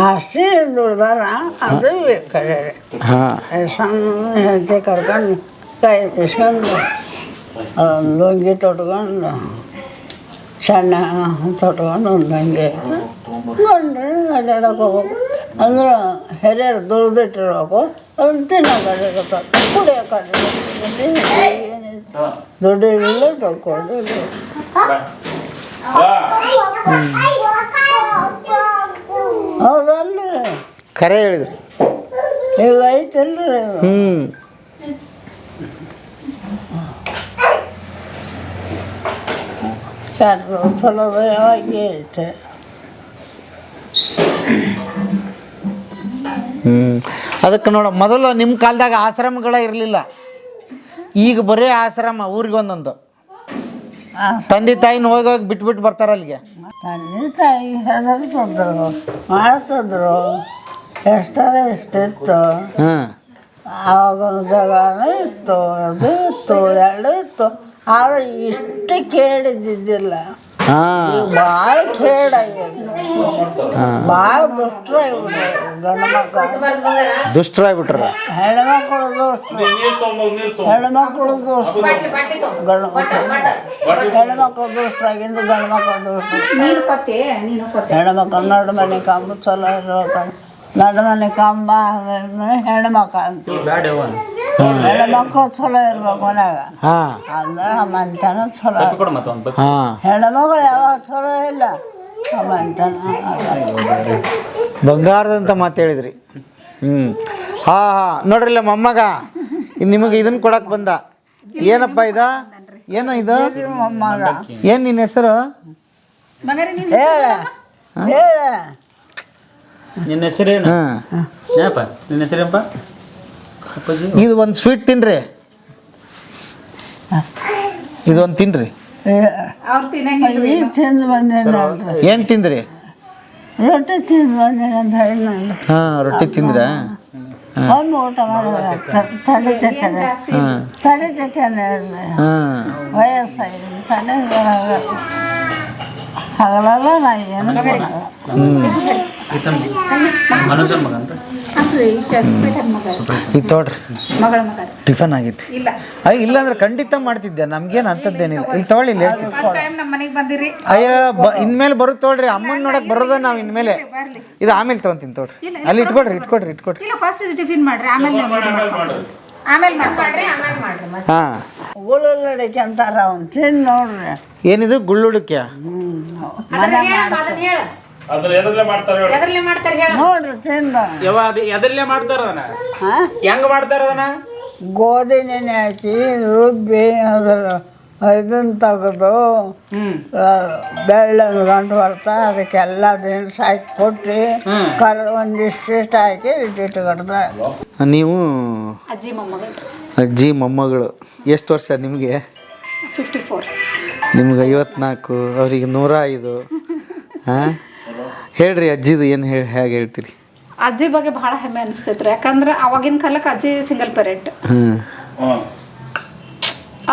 ಆಸ್ತಿ ದುಡ್ದಾರ ಅದು ಬೇಕು ಹಿರಿಯರು ಹಾಂ. ಸಣ್ಣ ಹೆಂಡತಿ ಕರ್ಕೊಂಡು ಕೈ ಇಸ್ಕೊಂಡು ಅದೊಂದು ಲುಂಗಿ ತೊಟ್ಕೊಂಡು ಸಣ್ಣ ತೊಟ್ಕೊಂಡು ಒಂದು ಹಂಗೆ ಗಂಡು ಅಡ್ಡಾಡಕ್ಕೆ ಹೋಗ್ಬೇಕು ಅಂದ್ರೆ ಹಿರಿಯರು ದುಡ್ದಿಟ್ಟಿರ್ಬೇಕು ಅದನ್ನ ತಿನ್ನೋಕೆ ಅಡ್ಡಾಡ್ತಾರೆ ಕುಡಿಯೋಕೆ ಏನಿತ್ತು ದುಡ್ಡು ಇಲ್ಲ. ತಗೊಂಡು ಹೌದಲ್ರಿ? ಖರೆ ಹೇಳಿದ್ರು. ಈಗ ಐತಲ್ರಿ. ಹ್ಞೂ ಚಲೋದು ಯಾವಾಗ ಐತೆ ಹ್ಞೂ ಅದಕ್ಕೆ ನೋಡ ಮೊದಲು ನಿಮ್ಮ ಕಾಲದಾಗ ಆಶ್ರಮಗಳ ಇರಲಿಲ್ಲ. ಈಗ ಬರೀ ಆಶ್ರಮ ಊರಿಗೆ ಒಂದೊಂದು. ತಂದೆ ತಾಯಿನ ಹೋಗಿ ಹೋಗಿ ಬಿಟ್ಬಿಟ್ಟು ಬರ್ತಾರ ಅಲ್ಲಿಗೆ. ತಂದೆ ತಾಯಿ ಹೆದರ್ತಿದ್ರು ಮಾಡ್ತಿದ್ರು ಎಷ್ಟರ ಎಷ್ಟಿತ್ತು. ಹ್ಮ್. ಆವಾಗ ಜಗ ಇತ್ತು ಅದು ಇತ್ತು ಎರಡು ಇತ್ತು. ಆದ್ರೆ ಇಷ್ಟು ಕೇಳಿದ್ದಿದ್ದಿಲ್ಲ. ಭಾಳ ಕೇಡಾಗ್ಯದ ಭಾಳ ದುಷ್ಟರಾಗ್ಬಿಟ್ರು ಗಂಡು ಮಕ್ಕಳು ದುಷ್ಟರಾಗ್ಬಿಟ್ರ ಹೆಣ್ಮಕ್ಳು ದುಷ್ಟ ಹೆಣ್ಮಕ್ಳು ದುಷ್ಟ ಗಂಡು ಮಕ್ಕಳು ಹೆಣ್ಮಕ್ಳು ದುಷ್ಟರಾಗಿಂದ ಗಂಡು ಮಕ್ಕಳು ದುಷ್ಟ ಹೆಣ್ಮಕ್ಳು ನಡು ಮನೆ ಕಂಬ ಚಲೋ ನಡು ಮನೆ ಕಂಬ ಹೆಣ್ಮಕ್ಳು ಅಂತ. ಹೆಣ್ಮಕ್ಳು ಚಲೋ ಇರ್ಬೇಕು ಮನ್ಯಾಗ. ಹಾಂ. ಅಂದ್ರೆ ಆ ಮನೆತನ ಚಲೋ. ಹಾಂ. ಹೆಣ್ಮಗಳು ಯಾವಾಗ ಚಲೋ ಇಲ್ಲ ಮನೆತನ ಬಂಗಾರದಂತ ಮಾತು ಹೇಳಿದ್ರಿ. ಹ್ಞೂ ಹಾಂ ಹಾಂ. ನೋಡ್ರಿಲ್ಲ ಮೊಮ್ಮಗ ನಿಮಗೆ ಇದನ್ನು ಕೊಡಕ್ಕೆ ಬಂದ. ಏನಪ್ಪ ಇದ? ಏನೋ ಇದು? ಏನ್ ಏನು ನಿನ್ನ ಹೆಸರು? ನಿನ್ನ ಹೆಸರೇನು? ಹಾಂ. ಏನಪ್ಪ? ನಿನ್ನ ಹೆಸರೇನಪ್ಪ? ಇದು ಒಂದು ಸ್ವೀಟ್ ತಿನ್ರಿ. ಇದು ಒಂದು ತಿನ್ರಿ. ಈಗ ತಿಂದು ಬಂದೆ ಏನು ತಿಂದ್ರಿ? ರೊಟ್ಟಿ ತಿಂದು ಬಂದೇನೆ ಅಂತ ಹೇಳಿ ನಾನು. ಹಾಂ ರೊಟ್ಟಿ ತಿಂದ್ರಾ? ಅವ್ನು ಊಟ ಮಾಡಿದ್ರೆ ತಡಿತೈತೇನೆ ಹಾಂ. ವಯಸ್ಸಾಗಿದೆ ತಲೆ ಹಗಲಲ್ಲ ನಾ ಏನು ಮನೋಜನ್ ತೋಡ್ರಿ. ಟಿಫನ್ ಆಗೈತಿ ಇಲ್ಲ. ಅಯ್ಯ ಇಲ್ಲ ಅಂದ್ರೆ ಖಂಡಿತ ಮಾಡ್ತಿದ್ದೆ. ನಮ್ಗೇನು ಅಂತದ್ದೇನಿಲ್ಲ ಇಲ್ಲಿ ತಗೊಳ್ಳಿ ಇಲ್ಲಿ ಹೇಳ್ತೀನಿ. ಅಯ್ಯ ಬ ಇನ್ಮೇಲೆ ಬರುತ್ತೆ ತೋಳ್ರಿ ಅಮ್ಮನ ನೋಡಕ್ ಬರೋದ ನಾವು ಇನ್ಮೇಲೆ. ಇದು ಆಮೇಲೆ ತಗೊಂತೀನಿ ತೋಡ್ರಿ. ಅಲ್ಲಿ ಇಟ್ಕೊಡ್ರಿ ಇಟ್ಕೊಡ್ರಿ ಇಟ್ಕೊಡ್ರಿ. ಇಲ್ಲ ಫಸ್ಟ್ ಟಿಫಿನ್ ಮಾಡ್ರಿ. ಆಮೇಲೆ ಆಮೇಲೆ ಮಾಡ್ಕೊಡ್ರಿ ಆಮೇಲೆ ಮಾಡ್ರಿ. ಹಾಂ. ಉಳುಳ್ಳಡಿಕೆ ಅಂತಾರ ಅವ್ನು. ತಿಂದು ನೋಡ್ರಿ. ಏನಿದು? ಮಾಡ್ತಾರೆ ಹೇಳ. ಎದ್ರಲ್ಲೇ ಮಾಡ್ತಾರೆ ಹೇಳ. ನೋಡ್ರಿ ತಿಂದು. ಯಾವ ಅದು ಎದರಲ್ಲೇ ಮಾಡ್ತಾರ ಅದನ್ನ? ಹಾಂ? ಹೆಂಗ್ ಮಾಡ್ತಾರ ಅದನ್ನ? ಗೋಧಿ ನೆನೆ ಹಾಕಿ ರುಬ್ಬಿ ಅದ್ರ ಇದನ್ನ ತೆಗೆದು ಹ್ಮ್. ಬೆಳ್ಳನ ಗಂಟು ಬರ್ತಾ ಅದಕ್ಕೆಲ್ಲ ದಿನಸ ಹಾಕಿ ಕೊಟ್ಟು ಕರ ಒಂದಿಷ್ಟು ಇಷ್ಟು ಹಾಕಿ ಇಟ್ಟಿಟ್ಟು ಕಡ್ದ ನೀವು ಅಜ್ಜಿ ಮೊಮ್ಮಗಳು. ಅಜ್ಜಿ ಮೊಮ್ಮಗಳು. ಎಷ್ಟು ವರ್ಷ ನಿಮಗೆ? Fifty four. ನಿಮ್ಗೆ ಐವತ್ನಾಲ್ಕು ಅವ್ರಿಗೆ ನೂರ ಐದು. ಹಾಂ? ಹೇಳ್ರಿ ಅಜ್ಜಿದು ಏನು ಹೇಳಿ ಹೇಗೆ ಹೇಳ್ತೀರಿ? ಅಜ್ಜಿ ಬಗ್ಗೆ ಬಹಳ ಹೆಮ್ಮೆ ಅನಿಸ್ತೈತ್ರಿ. ಯಾಕಂದ್ರೆ ಅವಾಗಿನ ಕಾಲಕ್ಕೆ ಅಜ್ಜಿ ಸಿಂಗಲ್ ಪೇರೆಂಟ್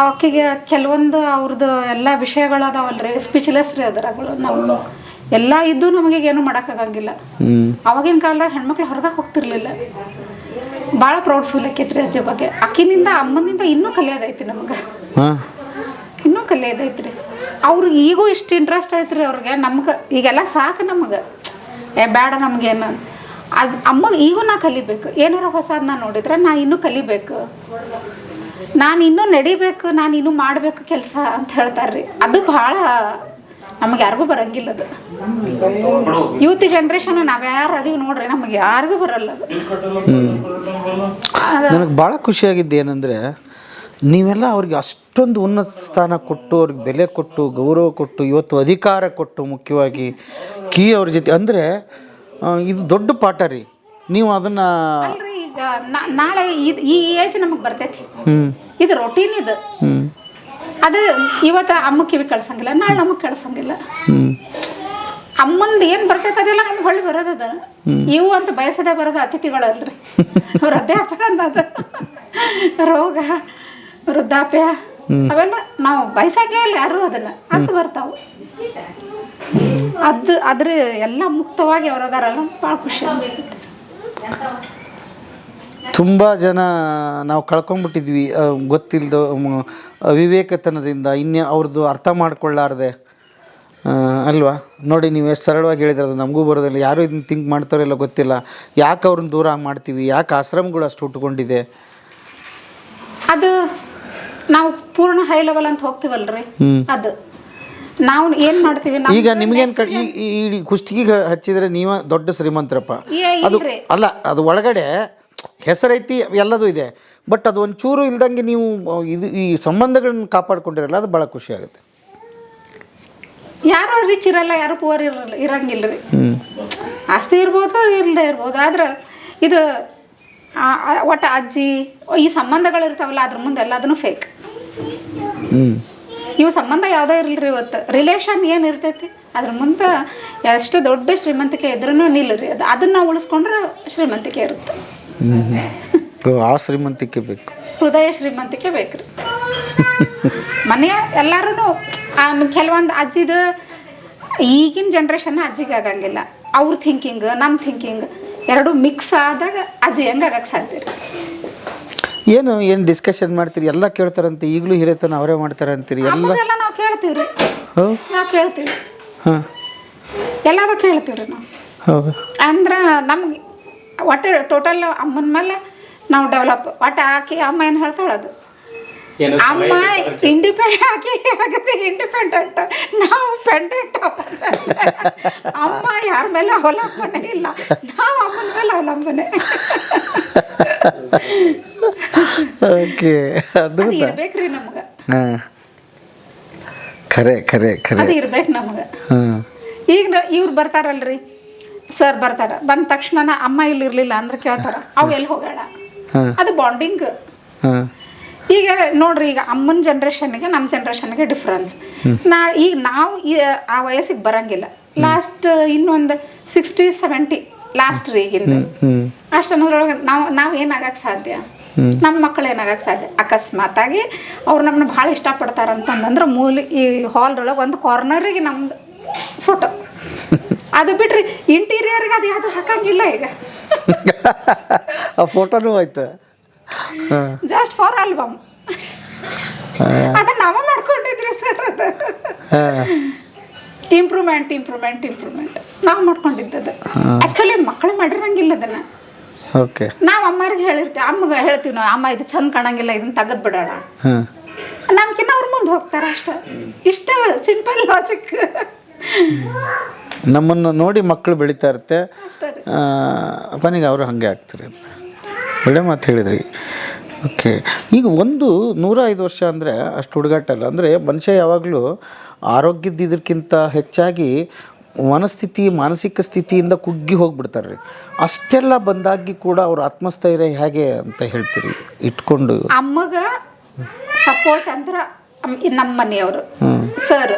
ಆಕೆಗೆ ಕೆಲವೊಂದು ಅವ್ರದ್ದು ಎಲ್ಲ ವಿಷಯಗಳು ಅದಾವಲ್ರಿ ಸ್ಪೀಚ್ಲೆಸ್ ರೀ ಅದರಾಗಳು ನಾವು. ಎಲ್ಲ ಇದ್ದು ನಮಗೆ ಏನು ಮಾಡೋಕ್ಕಾಗಂಗಿಲ್ಲ. ಅವಾಗಿನ ಕಾಲದಾಗ ಹೆಣ್ಮಕ್ಳು ಹೊರಗೆ ಹೋಗ್ತಿರ್ಲಿಲ್ಲ. ಭಾಳ ಪ್ರೌಡ್ ಫೀಲ್ ಆಕೈತ್ರಿ ಅಜ್ಜಿ ಬಗ್ಗೆ. ಅಕ್ಕಿನಿಂದ ಅಮ್ಮನಿಂದ ಇನ್ನೂ ಕಲಿಯೋದೈತಿ ನಮ್ಗೆ. ಹಾಂ. ಇನ್ನೂ ಕಲಿಯೋದೈತ್ರಿ ಅವ್ರಿಗೆ ಈಗೂ ಇಷ್ಟು ಇಂಟ್ರೆಸ್ಟ್ ಐತ್ರಿ ಅವ್ರಿಗೆ ನಮ್ಗೆ. ಈಗೆಲ್ಲ ಸಾಕು ನಮಗೆ. ಏ, ಬೇಡ ನಮ್ಗೇನು. ಅದು ಅಮ್ಮಗೆ ಈಗೂ ನಾ ಕಲಿಬೇಕು. ಏನಾರ ಹೊಸದನ್ನ ನೋಡಿದ್ರೆ ನಾ ಇನ್ನೂ ಕಲಿಬೇಕು. ನಾನು ಇನ್ನೂ ನಡಿಬೇಕು, ನಾನು ಇನ್ನೂ ಮಾಡಬೇಕು ಕೆಲಸ ಅಂತ ಹೇಳ್ತಾರ್ರಿ. ಅದು ಭಾಳ ನಮಗೆ ಯಾರಿಗೂ ಬರಂಗಿಲ್ಲ ಅದು. ಯೂತ್ ಜನ್ರೇಷನ್ ನಾವ್ಯಾರು ಅದೀವಿ ನೋಡ್ರಿ, ನಮಗೆ ಯಾರಿಗೂ ಬರಲ್ಲ ಅದು. ನನಗೆ ಭಾಳ ಖುಷಿಯಾಗಿದ್ದು ಏನಂದರೆ, ನೀವೆಲ್ಲ ಅವ್ರಿಗೆ ಅಷ್ಟೊಂದು ಉನ್ನತ ಸ್ಥಾನ ಕೊಟ್ಟು, ಅವ್ರಿಗೆ ಬೆಲೆ ಕೊಟ್ಟು, ಗೌರವ ಕೊಟ್ಟು, ಇವತ್ತು ಅಧಿಕಾರ ಕೊಟ್ಟು ಮುಖ್ಯವಾಗಿ ಕೀ ಅವ್ರ ಜೊತೆ ಅಂದ್ರೆ ಇದು ದೊಡ್ಡ ಪಾಠ ರೀ. ನೀವು ಅದನ್ನ ಅಲ್ರಿ ಈಗ ನಾ- ನಾಳೆ ಇದ್- ಈ ಏಜ್ ನಮಗೆ ಬರ್ತೈತಿ. ಹ್ಞೂ ಇದು ರೊಟೀನ್ ಇದು. ಹ್ಞೂ ಅದು ಇವತ್ತು ಅಮ್ಮ ಕಿವಿ ಕಳ್ಸಂಗಿಲ್ಲ ನಾಳೆ ನಮಗೆ ಕಳ್ಸಂಗಿಲ್ಲ. ಹ್ಞೂ ಅಮ್ಮಂದು ಏನು ಬರ್ತೈತೆ ಅದೆಲ್ಲ ನಮ್ಗೆ ಹೊಳ್ಳಿ ಬರೋದದ. ಇವು ಅಂತ ಬಯಸದೆ ಬರೋದು ಅತಿಥಿಗಳಲ್ರಿ. ವೃದ್ಧಾಪ್ಯ ಅನ್ನೋದು. ರೋಗ ವೃದ್ಧಾಪ್ಯ ಅವೆಲ್ಲ ನಾವು ಬಯಸಂಗೇ ಇಲ್ಲ ಯಾರು ಅದನ್ನ. ಅಂತ ಬರ್ತಾವು. ಅದು ಅದ್ರ ಎಲ್ಲ ಮುಕ್ತವಾಗಿ ಅವ್ರು ಅದಾರಲ್ಲ ಭಾಳ ಖುಷಿ ಅನಿಸ್ತೈತಿ ತುಂಬ ಜನ ನಾವು ಕಳ್ಕೊಂಡ್ಬಿಟ್ಟಿದ್ವಿ ಗೊತ್ತಿಲ್ಲದ ವಿವೇಕತನದಿಂದ ಇನ್ನೇ ಅವ್ರದ್ದು ಅರ್ಥ ಮಾಡ್ಕೊಳ್ಳಾರ್ದೆ. ಅಲ್ವಾ? ನೋಡಿ ನೀವು ಎಷ್ಟು ಸರಳವಾಗಿ ಹೇಳಿದ್ರೆ ಅದು ನಮಗೂ ಬರೋದಿಲ್ಲ ಯಾರು ಇದನ್ನ ಥಿಂಕ್ ಮಾಡ್ತಾರೋ ಇಲ್ಲ ಗೊತ್ತಿಲ್ಲ. ಯಾಕೆ ಅವ್ರನ್ನ ದೂರ ಮಾಡ್ತೀವಿ ಯಾಕೆ ಆಶ್ರಮಗಳು ಅಷ್ಟು ಹುಟ್ಕೊಂಡಿದೆ ಅದು ನಾವು ಪೂರ್ಣ ಹೈ ಲೆವೆಲ್ ಅಂತ ಹೋಗ್ತೀವಲ್ರಿ. ಅದು. ನಾವು ಏನ್ ಮಾಡ್ತೀವಿ? ಈಗ ನಿಮ್ಗೇನು ಕ next ಈ ಈ- ಈ ಕುಷ್ಟಿಗೆ ಹಚ್ಚಿದ್ರೆ ನೀವ ದೊಡ್ಡ ಶ್ರೀಮಂತರಪ್ಪ. ಏ, ಅದು ಇಲ್ರಿ. ಅಲ್ಲ ಅದು ಒಳಗಡೆ ಹೆಸರೈತಿ ಎಲ್ಲದು ಇದೆ. ಬಟ್ ಅದು ಒಂಚೂರು ಇಲ್ದಂಗೆ ನೀವು ಇದು ಈ ಸಂಬಂಧಗಳನ್ನ ಕಾಪಾಡ್ಕೊಂಡಿರಲ್ಲ ಅದು ಭಾಳ ಖುಷಿ ಆಗುತ್ತೆ. ಯಾರು ರಿಚ್ ಇರಲ್ಲ ಯಾರು ಪುವರ್ ಇರಲ್ಲ ಇರಂಗಿಲ್ರಿ. ರೀ ಆಸ್ತಿ ಇರ್ಬೋದು ಇಲ್ಲದೆ ಇರ್ಬೋದು. ಆದ್ರೆ ಇದು ಆ- ಆ- ಒಟ್ಟು ಅಜ್ಜಿ ಈ ಸಂಬಂಧಗಳು ಇರ್ತಾವಲ್ಲ ಅದ್ರ ಮುಂದೆ ಎಲ್ಲದನ್ನು ಫೇಕ್ ಹ್ಞೂ ಇವು ಸಂಬಂಧ ಯಾವುದೇ ರೀ ಇವತ್ತು. ರಿಲೇಷನ್ ಏನು ಇರ್ತೈತಿ? ಅದ್ರ ಮುಂದೆ ಎಷ್ಟು ದೊಡ್ಡ ಶ್ರೀಮಂತಿಕೆ ಇದ್ರೂ ನಿಲ್ಲರಿ. ಅದು ಅದನ್ನ ನಾವು ಉಳಿಸ್ಕೊಂಡ್ರೆ ಶ್ರೀಮಂತಿಕೆ ಇರುತ್ತೆ. ಆ ಶ್ರೀಮಂತಿಕೆ ಬೇಕು. ಹೃದಯ ಶ್ರೀಮಂತಿಕೆ ಬೇಕ್ರಿ. ಮನೆಯ ಎಲ್ಲರೂ ಕೆಲವೊಂದು ಅಜ್ಜಿದು ಈಗಿನ ಜನ್ರೇಷನ್ ಅಜ್ಜಿಗೆ ಆಗಂಗಿಲ್ಲ. ಅವ್ರ ಥಿಂಕಿಂಗ್ ನಮ್ಮ ಥಿಂಕಿಂಗ್ ಎರಡು ಮಿಕ್ಸ್ ಆದಾಗ ಅಜ್ಜಿ ಹೆಂಗೆ ಆಗಕ್ಕೆ ಸಾಧ್ಯ ರೀ ಏನು ಏನು ಡಿಸ್ಕಷನ್ ಮಾಡ್ತೀರಿ? ಎಲ್ಲ ಕೇಳ್ತಾರಂತೆ. ಈಗಲೂ ಹಿರೇತನ ಅವರೇ ಮಾಡ್ತಾರೆ ಅಂತೀರಿ ಎಲ್ಲ ನಮಗೆಲ್ಲ ನಾವು ಕೇಳ್ತೀವಿ ರೀ ಹೋ? ನಾವು ಕೇಳ್ತೀವಿ. ಹಾಂ. ಎಲ್ಲದೂ ಕೇಳ್ತೀವಿ ನಾವು. ಹೌದು ಅಂದ್ರೆ ನಮ್ಗೆ ಒಟ್ಟು ಟೋಟಲ್ ಅಮ್ಮನ ಮೇಲೆ ನಾವು ಡೆವಲಪ್ ಒಟ್ಟು ಆಕಿ ಅಮ್ಮ ಏನು ಹೇಳ್ತಾಳೆ ಅದು? ಅಮ್ಮ ಇಂಡಿಪೆಂಡ್ ಆಗಿ ಆಗುತ್ತೆ ಇಂಡಿಪೆಂಡೆಂಟ್ ನಾವು ಪೆಂಡೆಂಟ್ ಅಮ್ಮ ಯಾರ ಮೇಲೆ ಅವಲಂಬನೆ ಇಲ್ಲ. ನಾವು ಅಮ್ಮನ ಮೇಲೆ ಅವಲಂಬನೆ. ಓಕೆ ಅದು ಇರ್ಬೇಕ್ರಿ ನಮ್ಗೆ. ಖರೆ ಖರೆ ಖರೆ. ಅದು ಇರ್ಬೇಕು ನಮ್ಗೆ. ಈಗ ಇವ್ರು ಬರ್ತಾರಲ್ರಿ. ಸರ್ ಬರ್ತಾರ. ಬಂದ ತಕ್ಷಣ ಅಮ್ಮ ಇಲ್ಲಿ ಇರ್ಲಿಲ್ಲ ಅಂದ್ರೆ ಕೇಳ್ತಾರ. ಅವು ಎಲ್ಲಿ ಹೋಗ್ಯಾಳ? ಅದು ಬಾಂಡಿಂಗ್ ಈಗ ನೋಡ್ರಿ ಈಗ ಅಮ್ಮನ ಜನ್ರೇಷನ್ಗೆ ನಮ್ಮ ಜನ್ರೇಷನ್ಗೆ ಡಿಫ್ರೆನ್ಸ್ ನಾ ಈಗ ನಾವು ಈ- ಆ ವಯಸ್ಸಿಗೆ ಬರಂಗಿಲ್ಲ. ಲಾಸ್ಟ್ ಇನ್ನೊಂದು ಸಿಕ್ಸ್ಟಿ ಸೆವೆಂಟಿ ಲಾಸ್ಟ್ ರೀ ಈಗಿಂದ. ಅಷ್ಟು ಅನ್ನೋದ್ರೊಳಗೆ ನಾವು ನಾವು ಏನಾಗಕ್ಕೆ ಸಾಧ್ಯ? ನಮ್ಮ ಮಕ್ಕಳು ಏನಾಗಕ್ಕೆ ಸಾಧ್ಯ? ಅಕಸ್ಮಾತಾಗಿ ಅವ್ರು ನಮ್ಮನ್ನ ಭಾಳ ಇಷ್ಟಪಡ್ತಾರೆ ಅಂತಂದ್ರೆ ಮೂಲಿ ಈ ಹಾಲ್ದೊಳಗೆ ಒಂದು ಕಾರ್ನರಿಗೆ ನಮ್ದು ಫೋಟೋ ಅದು ಬಿಟ್ರಿ ಇಂಟೀರಿಯರ್ಗೆ ಅದು ಯಾವುದು ಹಾಕಂಗಿಲ್ಲ ಈಗ. ಆ ಫೋಟೋನೂ ಆಯ್ತು. ಜಸ್ಟ್ ಫಾರ್ ಆಲ್ಬಮ್ ಅದನ್ನ ನಾವ ಮಾಡ್ಕೊಂಡಿದ್ರಿ ಸರ್ ಅದ ಇಂಪ್ರೂವ್ಮೆಂಟ್ ಇಂಪ್ರೂವ್ಮೆಂಟ್ ಇಂಪ್ರೂವ್ಮೆಂಟ್ ನಾವು ಮಾಡ್ಕೊಂಡಿದ್ದದು ಆ್ಯಕ್ಚುಲಿ ಮಕ್ಕಳು ಮಾಡಿರಂಗಿಲ್ಲ ಅದನ್ನ. ಓಕೆ ನಾವು ಅಮ್ಮರಿಗೆ ಹೇಳಿರ್ತೀವಿ ಅಮ್ಮಗೆ ಹೇಳ್ತೀವಿ ನಾವು ಅಮ್ಮ ಇದು ಚಂದ ಕಾಣಂಗಿಲ್ಲ ಇದನ್ನ ತೆಗೆದು ಬಿಡೋಣ. ನಮ್ಗಿನ್ನ ಅವ್ರು ಮುಂದೆ ಹೋಗ್ತಾರೆ ಅಷ್ಟ. ಇಷ್ಟ ಸಿಂಪಲ್ ಲಾಜಿಕ್ ನಮ್ಮನ್ನು ನೋಡಿ ಮಕ್ಕಳು ಬೆಳೀತಾ ಇರುತ್ತೆ. ಕೊನೆಗೆ ಅವರು ಹಾಗೆ ಆಗ್ತಾರೆ. ಒಳ್ಳೆ ಮಾತು ಹೇಳಿದ್ರಿ. ಓಕೆ ಈಗ ಒಂದು ನೂರ ಐದು ವರ್ಷ ಅಂದರೆ ಅಷ್ಟು ಹುಡುಗಾಟಲ್ಲ. ಅಂದರೆ ಮನುಷ್ಯ ಯಾವಾಗಲೂ ಆರೋಗ್ಯದ ಇದಕ್ಕಿಂತ ಹೆಚ್ಚಾಗಿ ಮನಸ್ಥಿತಿ ಮಾನಸಿಕ ಸ್ಥಿತಿಯಿಂದ ಕುಗ್ಗಿ ಹೋಗ್ಬಿಡ್ತಾರೆ ರೀ ಅಷ್ಟೆಲ್ಲ ಬಂದಾಗಿ ಕೂಡ ಅವ್ರ ಆತ್ಮಸ್ಥೈರ್ಯ ಹೇಗೆ ಅಂತ ಹೇಳ್ತೀರಿ? ಇಟ್ಕೊಂಡು. ಅಮ್ಮಗ ಸಪೋರ್ಟ್ ಅಂದ್ರೆ ನಮ್ಮ ಮನೆಯವರು. ಸರ್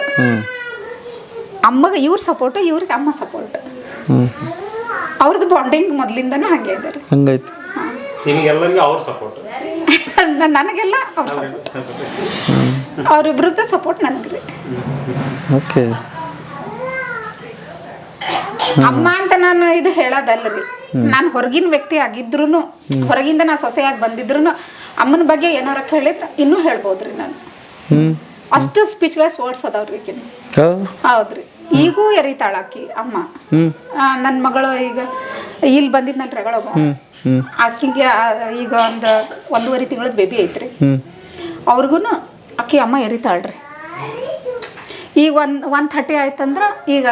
ಅಮ್ಮಗ ಇವ್ರ ಸಪೋರ್ಟ್ ಇವ್ರಿಗೆ ಅಮ್ಮ ಸಪೋರ್ಟ್ ಅವ್ರದ್ದು ಬಾಂಡಿಂಗ್ ಮೊದಲಿಂದನೂ ಹಂಗೆ ಇದೆ ರೀ. ಹಂಗಾಯ್ತು. ನಿಮಗೆಲ್ಲರಿಗೂ ಅವ್ರ ಸಪೋರ್ಟ್ ನನಗೆಲ್ಲ ಅವ್ರ ಸಪೋರ್ಟ್ ಅವ್ರಿಬ್ರದ್ದು ಸಪೋರ್ಟ್ ನನಗೆ ರೀ ಓಕೆ ಅಮ್ಮ ಅಂತ ನಾನು ಇದು ಹೇಳೋದಲ್ಲರಿ. ನಾನು ಹೊರಗಿನ ವ್ಯಕ್ತಿ ಆಗಿದ್ರು ಹೊರಗಿಂದ ನಾ ಸೊಸೆಯಾಗಿ ಬಂದಿದ್ರು ಅಮ್ಮನ ಬಗ್ಗೆ ಏನಾರ ಕೇಳಿದ್ರೆ ಇನ್ನೂ ಹೇಳ್ಬೋದ್ರಿ ನಾನು. ಅಷ್ಟು ಸ್ಪೀಚ್ಲೆಸ್ ವರ್ಡ್ಸ್ ಅದಾವ್ರಿ ಈಗಿನ ಹೌದು ಹೌದ್ರಿ. ಈಗೂ ಎರಿತಾಳಾಕಿ ಅಮ್ಮ. ನನ್ನ ಮಗಳು ಈಗ ಇಲ್ಲಿ ಬಂದಿದ್ನಲ್ರಿ ರಗಳಮ್ಮ ಆಕಿಗೆ ಈಗ ಒಂದು ಒಂದೂವರೆ ತಿಂಗಳದ ಬೇಬಿ ಐತ್ರಿ. ಅವ್ರಿಗೂ ಆಕಿ ಅಮ್ಮ ಎರಿತಾಳ್ರಿ. ಈಗ ಒಂದು ಒನ್ ಥರ್ಟಿ ಆಯ್ತಂದ್ರೆ ಈಗ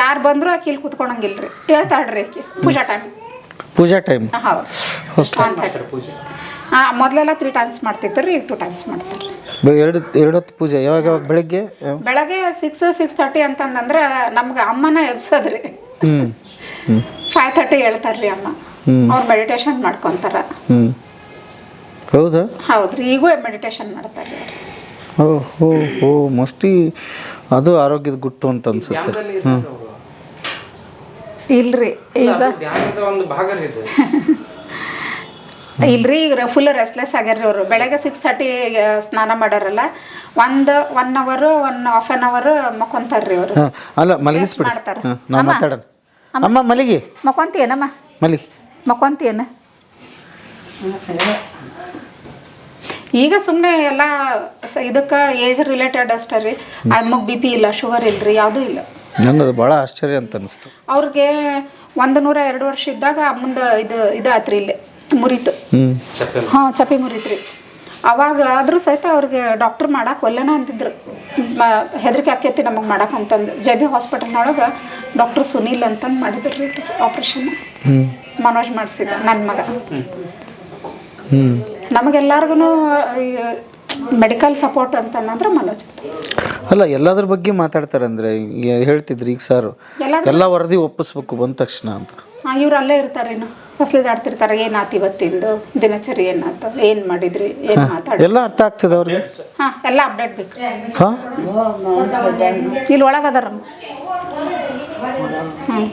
ಯಾರು ಬಂದರೂ ಆಕಿ ಇಲ್ಲಿ ಕೂತ್ಕೊಳಂಗಿಲ್ರಿ ಹೇಳ್ತಾಳ್ರಿ ಆಕಿ ಪೂಜಾ ಟೈಮ್ ಪೂಜಾ ಟೈಮ್ ಹೌದು. ಮೊದಲೆಲ್ಲ ತ್ರೀ ಟೈಮ್ಸ್ ಮಾಡ್ತಿದ್ರು ಈಗ ಟೂ ಟೈಮ್ಸ್ ಮಾಡ್ತಾರೆ ಎರಡು ಎರಡು ಹೊತ್ತು ಪೂಜೆ ಯಾವಾಗ ಯಾವಾಗ? ಬೆಳಗ್ಗೆ? ಬೆಳಗ್ಗೆ ಸಿಕ್ಸ್ ಸಿಕ್ಸ್ ತರ್ಟಿ ಅಂತಂದಂದ್ರೆ ನಮ್ಗೆ ಅಮ್ಮನ ಎಬ್ಸೋದ್ರಿ. ಫೈವ್ ತರ್ಟಿ ಹೇಳ್ತಾರ್ರಿ ಅಮ್ಮ. ಅವ್ರು ಮೆಡಿಟೇಷನ್ ಮಾಡ್ಕೊತಾರ. ಹ್ಞೂ ಹೌದಾ? ಹೌದ್ರಿ ಈಗೂ ಮೆಡಿಟೇಷನ್ ಮಾಡ್ತಾರೆ ಓ ಹೋ ಹೋ ಮೋಸ್ಟ್ಲಿ ಅದು ಆರೋಗ್ಯದ ಗುಟ್ಟು ಅಂತ ಅನ್ಸುತ್ತೆ. ಇಲ್ರಿ ಈಗ ಧ್ಯಾನದ ಒಂದು ಭಾಗ ಇದು. ಇಲ್ರಿ ಈಗ ಫುಲ್ ರೆಸ್ಲೆಸ್ ಆಗ್ಯಾರ್ರಿ ಅವರು. ಬೆಳಗ್ಗೆ ಸಿಕ್ಸ್ ತರ್ಟಿ ಸ್ನಾನ ಮಾಡ್ಯಾರಲ್ಲ ಒಂದು one hour one half an hour ಮಕ್ಕೊಂತಾರ್ರಿ ಅವರು. ಅಲ್ಲ ಮಲಗಿಸ್ಬಿಡ್ತಾರೆ ಅಮ್ಮ ಮಲಗಿ. ಮಕ್ಕೊಂತೀಯನಮ್ಮ? ಮಲಗಿ. ಮಕ್ಕೊಂತೀಯನ ಈಗ ಸುಮ್ಮನೆ ಎಲ್ಲ ಸ- ಇದಕ್ಕೆ ಏಜ್ ರಿಲೇಟೆಡ್ ಅಷ್ಟೇ ರೀ. ಅಮ್ಮಗೆ ಬಿ ಪಿ ಇಲ್ಲ ಶುಗರ್ ಇಲ್ರಿ ಯಾವುದೂ ಇಲ್ಲ. ನಂಗೆ ಅದು ಭಾಳ ಆಶ್ಚರ್ಯ ಅಂತ ಅನಿಸ್ತು. ಅವ್ರಿಗೆ ಒಂದು ನೂರ ಎರಡು ವರ್ಷ ಇದ್ದಾಗ ಅಮ್ಮಂದ ಇದು ಇದು ಆತ್ರಿ ಇಲ್ಲಿ ಮುರಿತು. ಹಾಂ ಚಪಿ ಮುರಿತ್ರಿ. ಅವಾಗ ಆದರೂ ಸಹಿತ ಅವ್ರಿಗೆ ಡಾಕ್ಟ್ರ್ ಮಾಡಕ್ಕೆ ಒಲ್ಲೆನ ಅಂತಿದ್ರು. ಮ- ಹೆದರಿಕೆ ಆಕೈತಿ ನಮಗೆ ಮಾಡಕ್ಕೆ ಅಂತಂದು. ಜೆ ಬಿ ಹಾಸ್ಪಿಟಲ್ನೊಳಗೆ ಡಾಕ್ಟರ್ ಸುನೀಲ್ ಅಂತಂದು ಮಾಡಿದ್ರು ರೀ ಆಪ್ರೇಷನ್ ಹ್ಞೂ ಮನೋಜ್ ಮಾಡಿಸಿದ ನನ್ನ ಮಗ. ಹ್ಞೂ ನಮಗೆಲ್ಲರಿಗೂ ಮೆಡಿಕಲ್ ಸಪೋರ್ಟ್ ಅಂತ ಅನ್ನಂದ್ರೆ ಮನೋಜ್. ಅಲ್ಲ ಎಲ್ಲದ್ರ ಬಗ್ಗೆ ಮಾತಾಡ್ತಾರೆ ಅಂದರೆ ಹೇಳ್ತಿದ್ರು ಈಗ ಸರ್. ಎಲ್ಲ ಎಲ್ಲ ವರದಿ ಒಪ್ಪಿಸ್ಬೇಕು ಬಂದ ತಕ್ಷಣ ಅಂತ. ಇವ್ರು ಅಲ್ಲೇ ಇರ್ತಾರೇನು ಏನು ಏನಾತು ಇವತ್ತಿಂದು? ದಿನಚರಿ ಏನಾಯ್ತು ಏನು ಮಾಡಿದ್ರಿ? ಏನು ಮಾತಾಡಿ ಎಲ್ಲ ಅರ್ಥ ಆಗ್ತದೆ ಅವ್ರಿಗೆ. ಹಾಂ ಎಲ್ಲ ಅಪ್ಡೇಟ್ ಬೇಕು. ಹಾಂ? ಇಲ್ಲಿ ಒಳಗದಾರಮ್ಮ ಹ್ಞೂ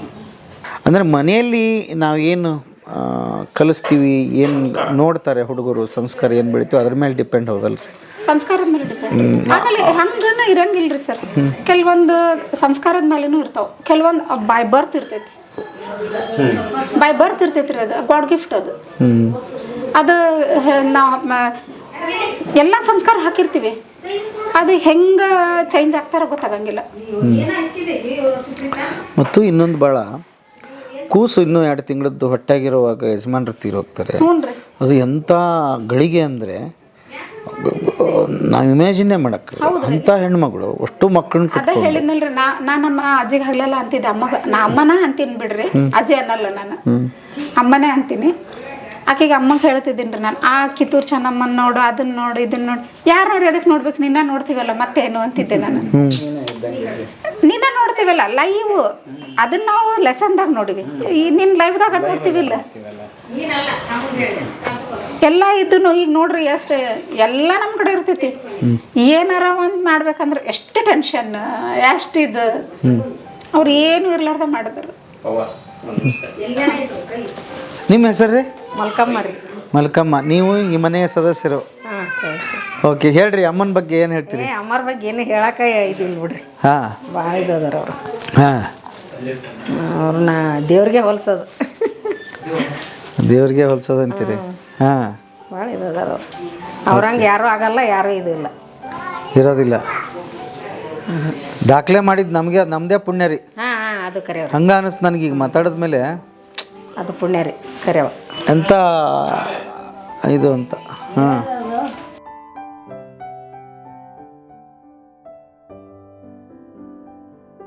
ಅಂದರೆ ಮನೆಯಲ್ಲಿ ನಾವು ಏನು ಕಲಿಸ್ತೀವಿ ಏನು ನೋಡ್ತಾರೆ ಹುಡುಗರು ಸಂಸ್ಕಾರ ಏನು ಬೆಳಿತೀವಿ ಅದ್ರ ಮೇಲೆ ಡಿಪೆಂಡ್ ಹೋಗಲ್ಲ ಸಂಸ್ಕಾರದ ಮೇಲೆ ಡಿಪೆಂಡ್ ಆಮೇಲೆ ಹಂಗನ ಇರಂಗಿಲ್ರಿ ಸರ್. ಕೆಲವೊಂದು ಸಂಸ್ಕಾರದ ಮೇಲೇನು ಇರ್ತಾವ. ಕೆಲವೊಂದು ಬೈ ಬರ್ತ್ ಇರ್ತೈತಿ. ಬೈ ಬರ್ತ್ ಇರ್ತೈತಿ ರೀ ಅದು. ಗಾಡ್ ಗಿಫ್ಟ್ ಅದು. ಅದು ನಾವು ಎಲ್ಲ ಸಂಸ್ಕಾರ ಹಾಕಿರ್ತೀವಿ. ಅದು ಹೆಂಗ ಚೇಂಜ್ ಆಗ್ತಾರ ಗೊತ್ತಾಗಂಗಿಲ್ಲ. ಮತ್ತು ಇನ್ನೊಂದು ಭಾಳ ಕೂಸು ಇನ್ನೂ ಎರಡು ತಿಂಗಳದ್ದು ಹೊಟ್ಟೆಗಿರುವಾಗ ಯಜಮಾನ್ರು ತೀರೋಗ್ತಾರೆ. ಅದು ಎಂಥ ಗಳಿಗೆ ಅಂದರೆ ನಾವು ಇಮ್ಯಾಜಿನೇ ಮಾಡಕ್ಕೆ ಅಂತ ಹೆಣ್ಮಗಳು ಅಷ್ಟು ಮಕ್ಕಳನ್ನ ಅದ ಹೇಳಿದ್ನಲ್ರಿ ನಾ ನಾ ನಮ್ಮ ಅಜ್ಜಿಗೆ ಹಗಲೆಲ್ಲ ಅಂತಿದ್ದೆ. ಅಮ್ಮಗ ನಾ ಅಮ್ಮನ ಅಂತೀನಿ ಬಿಡ್ರಿ. ಅಜ್ಜಿ ಅನ್ನಲ್ಲ ನಾನು. ಅಮ್ಮನೇ ಅಂತೀನಿ. ಆಕೆಗೆ ಅಮ್ಮಗೆ ಹೇಳ್ತಿದ್ದೀನಿ ರೀ ನಾನು ಆ ಕಿತ್ತೂರು ಚೆನ್ನಮ್ಮನ ನೋಡು ಅದನ್ನ ನೋಡು ಇದನ್ನ ನೋಡು. ಯಾರು ಅದಕ್ಕೆ ನೋಡ್ಬೇಕು? ನಿನ್ನ ನೋಡ್ತೀವಲ್ಲ ಮತ್ತೇನು ಅಂತಿದ್ದೆ ನಾನು. ನಿನ್ನ ನೋಡ್ತೀವಲ್ಲ ಲೈವ್ ಅದನ್ನ ನಾವು ಲೆಸನ್ದಾಗ ನೋಡಿವಿ. ಈ ನಿನ್ನ ಲೈವ್ದಾಗ ನೋಡ್ತೀವಿಲ್ಲ ಎಲ್ಲ ಇದನ್ನು ಈಗ ನೋಡ್ರಿ ಎಷ್ಟು ಎಲ್ಲ ನಮ್ಮ ಕಡೆ ಇರ್ತೈತಿ. ಏನಾರ ಒಂದು ಮಾಡ್ಬೇಕಂದ್ರೆ ಎಷ್ಟು ಟೆನ್ಷನ್ ಎಷ್ಟು ಇದು. ಅವ್ರು ಏನು ಇರ್ಲಾರ್ದ ಮಾಡಿದ್ರು. ನಿಮ್ಮ ಹೆಸರು ರೀ? ಮಲ್ಕಮ್ಮ ರೀ. ಮಲ್ಕಮ್ಮ ನೀವು ಈ ಮನೆಯ ಸದಸ್ಯರು. ಓಕೆ ಹೇಳ್ರಿ ಅಮ್ಮನ ಬಗ್ಗೆ ಏನು ಹೇಳ್ತೀರಿ? ಅಮ್ಮರ ಬಗ್ಗೆ ಏನು ಹೇಳಕ್ಕೆ ಇದಿಲ್ಲ ಬಿಡ್ರಿ. ಹಾಂ. ಭಾಳ ಇದಾರ ಅವರು. ಹಾಂ. ಅವ್ರನ್ನ ದೇವ್ರಿಗೆ ಹೊಲ್ಸೋದು. ದೇವ್ರಿಗೆ ಹೊಲ್ಸೋದಂತೀರಿ? ಹಾಂ. ಭಾಳ ಇದಾರ ಅವ್ರು. ಅವ್ರಂಗೆ ಯಾರೂ ಆಗಲ್ಲ ಯಾರೂ ಇದು ಇಲ್ಲ ಇರೋದಿಲ್ಲ ದಾಖಲೆ ಮಾಡಿದ್ದು ನಮಗೆ ನಮ್ಮದೇ ಪುಣ್ಯ ರೀ. ಹಾಂ ಹಾಂ ಅದು ಕರೆ ಹಂಗೆ ಅನಿಸ್ತು ನನಗೆ ಈಗ ಮಾತಾಡಿದ ಮೇಲೆ ಅದು ಪುಣ್ಯ ರೀ ಕರೆಯವ ಎಂಥ ಇದು ಅಂತ ಹಾಂ.